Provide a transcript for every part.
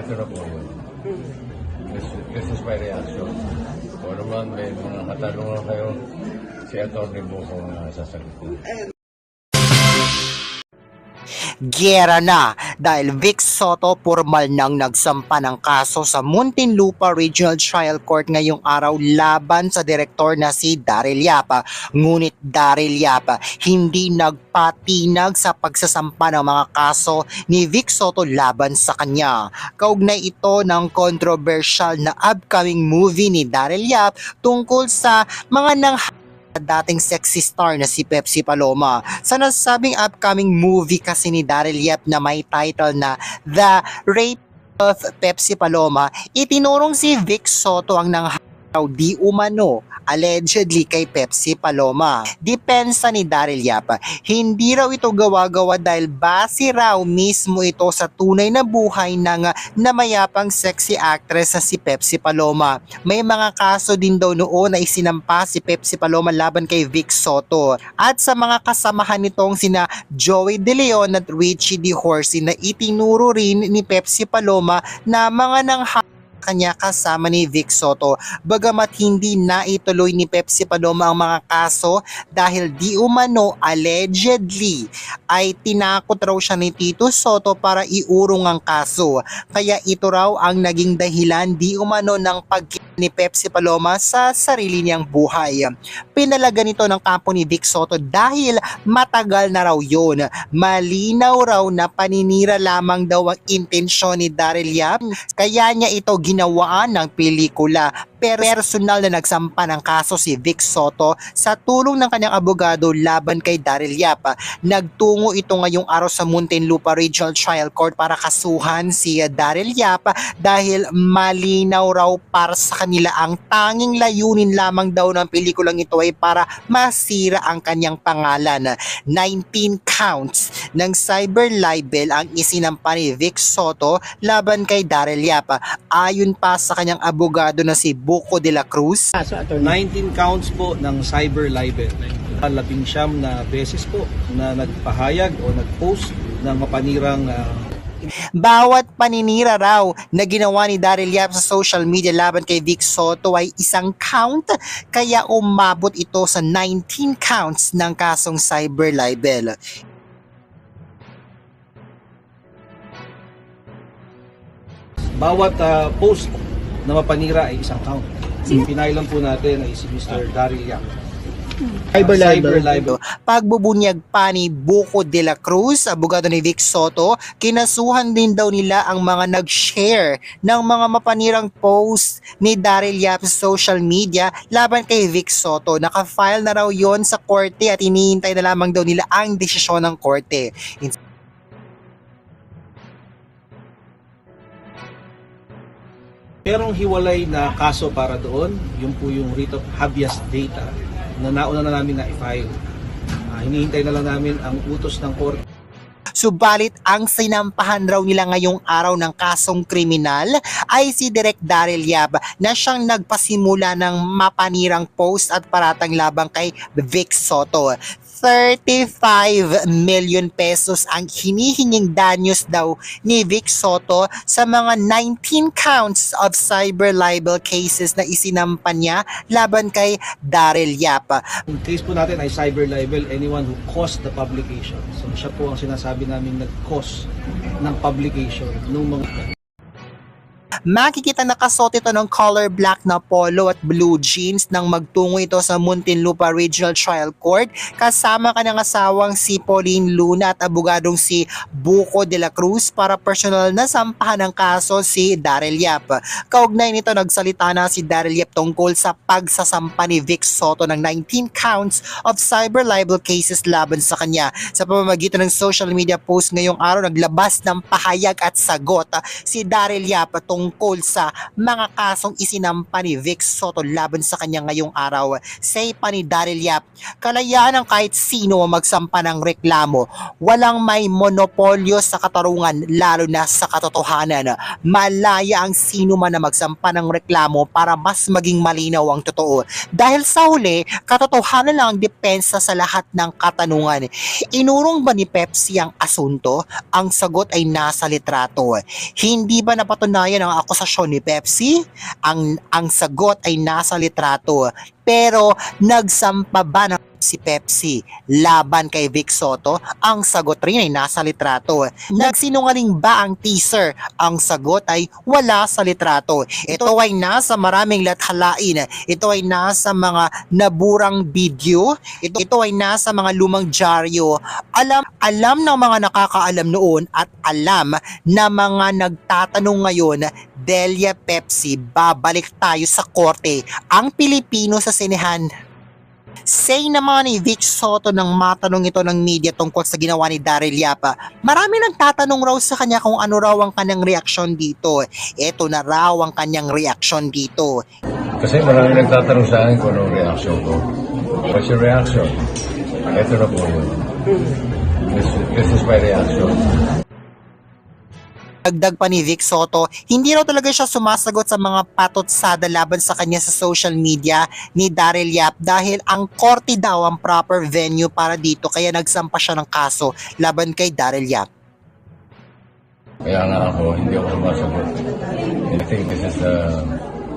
ito na po yun. This, this is my reaction. Kung naman may mga katanungan kayo, si Atty. Buko ang sasagot. Gera na dahil Vic Soto formal nang nagsampa ng kaso sa Muntinlupa Regional Trial Court ngayong araw laban sa direktor na si Daryl Yapa. Ngunit Daryl Yapa hindi nagpatinag sa pagsasampa ng mga kaso ni Vic Soto laban sa kanya. Kaugnay ito ng controversial na upcoming movie ni Daryl Yap tungkol sa mga nang dating sexy star na si Pepsi Paloma. Sa nasabing upcoming movie kasi ni Daryl Yap na may title na The Rape of Pepsi Paloma, itinurong si Vic Soto ang nang di umano allegedly kay Pepsi Paloma. Depensa ni Daryl Yap, hindi raw ito gawa-gawa dahil base raw mismo ito sa tunay na buhay ng namayapang sexy actress na si Pepsi Paloma. May mga kaso din daw noon na isinampa si Pepsi Paloma laban kay Vic Soto. At sa mga kasamahan nitong sina Joey De Leon at Richie De Horsey na itinuro rin ni Pepsi Paloma na mga nang kanya kasama ni Vic Soto. Bagamat hindi naituloy ni Pepsi Paloma ang mga kaso dahil di umano allegedly ay tinakot raw siya ni Tito Soto para iurong ang kaso. Kaya ito raw ang naging dahilan di umano ng pag ni Pepsi Paloma sa sarili niyang buhay. Pinalaga nito ng kampo ni Vic Soto dahil matagal na raw yun. Malinaw raw na paninira lamang daw ang intensyon ni Daryl Yap kaya niya ito ginawaan ng pelikula personal na nagsampa ng kaso si Vic Soto sa tulong ng kanyang abogado laban kay Daryl Yap. Nagtungo ito ngayong araw sa Muntinlupa Regional Trial Court para kasuhan si Daryl Yap dahil malinaw raw para sa kanila ang tanging layunin lamang daw ng pelikulang ito ay para masira ang kanyang pangalan. 19 counts ng cyber libel ang isinampa ni Vic Soto laban kay Daryl Yap. Ayon pa sa kanyang abogado na si Buko de la Cruz, 19 counts po ng cyber libel. Labing siyam na beses po na nagpahayag o nag-post ng mapanirang ah, Bawat paninira raw na ginawa ni Daryl Yap sa social media laban kay Vic Soto ay isang count kaya umabot ito sa 19 counts ng kasong cyber libel. bawat ah, post na mapanira ay isang count. Pinailan po natin ay si Mr. Daryl Yang. Cyber libel. Pagbubunyag pa ni Buko de la Cruz, abogado ni Vic Soto, kinasuhan din daw nila ang mga nag-share ng mga mapanirang post ni Daryl Yap sa social media laban kay Vic Soto. Nakafile na raw yon sa korte at iniintay na lamang daw nila ang desisyon ng korte. Merong hiwalay na kaso para doon, yun po yung writ of habeas data na nauna na namin na i-file. Ah, hinihintay na lang namin ang utos ng korte Subalit ang sinampahan raw nila ngayong araw ng kasong kriminal ay si Direk Daryl Yab na siyang nagpasimula ng mapanirang post at paratang labang kay Vic Soto. 35 million pesos ang hinihinging danyos daw ni Vic Soto sa mga 19 counts of cyber libel cases na isinampa niya laban kay Daryl Yap. Ang case po natin ay cyber libel, anyone who caused the publication. So siya po ang sinasabi namin nag-cause ng publication ng mga Makikita nakasuot ito ng color black na polo at blue jeans nang magtungo ito sa Muntinlupa Regional Trial Court kasama kanyang asawang si Pauline Luna at abogadong si Buko de la Cruz para personal na sampahan ng kaso si Daryl Yap. Kaugnay nito nagsalita na si Daryl Yap tungkol sa pagsasampa ni Vic Soto ng 19 counts of cyber libel cases laban sa kanya. Sa pamamagitan ng social media post ngayong araw naglabas ng pahayag at sagot si Daryl Yap tungkol tungkol sa mga kasong isinampa ni Vic Soto laban sa kanya ngayong araw. Say pa ni Daryl Yap, kalayaan ng kahit sino magsampa ng reklamo. Walang may monopolyo sa katarungan lalo na sa katotohanan. Malaya ang sino man na magsampa ng reklamo para mas maging malinaw ang totoo. Dahil sa huli, katotohanan lang ang depensa sa lahat ng katanungan. Inurong ba ni Pepsi ang asunto? Ang sagot ay nasa litrato. Hindi ba napatunayan ang akusasyon ni Pepsi? Ang, ang sagot ay nasa litrato. Pero nagsampa ba ng si Pepsi laban kay Vic Soto? Ang sagot rin ay nasa litrato. Nagsinungaling ba ang teaser? Ang sagot ay wala sa litrato. Ito ay nasa maraming lathalain. Ito ay nasa mga naburang video. Ito, ito ay nasa mga lumang dyaryo. Alam, alam ng mga nakakaalam noon at alam na mga nagtatanong ngayon, Delia Pepsi, babalik tayo sa korte. Ang Pilipino sa sinehan. Say naman ni Vic Soto nang matanong ito ng media tungkol sa ginawa ni Daryl Yapa. Marami nagtatanong raw sa kanya kung ano raw ang kanyang reaksyon dito. Ito na raw ang kanyang reaksyon dito. Kasi marami nagtatanong sa akin kung anong reaction ko. What's your reaction? Ito na po yun. This, this is my reaction. Dagdag pa ni Vic Soto, hindi raw talaga siya sumasagot sa mga patotsada laban sa kanya sa social media ni Daryl Yap dahil ang korte daw ang proper venue para dito kaya nagsampa siya ng kaso laban kay Daryl Yap. Kaya nga ako, hindi ako sumasagot. I think this is the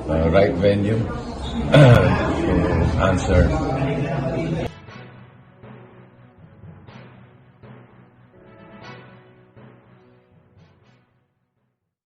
uh, right venue to answer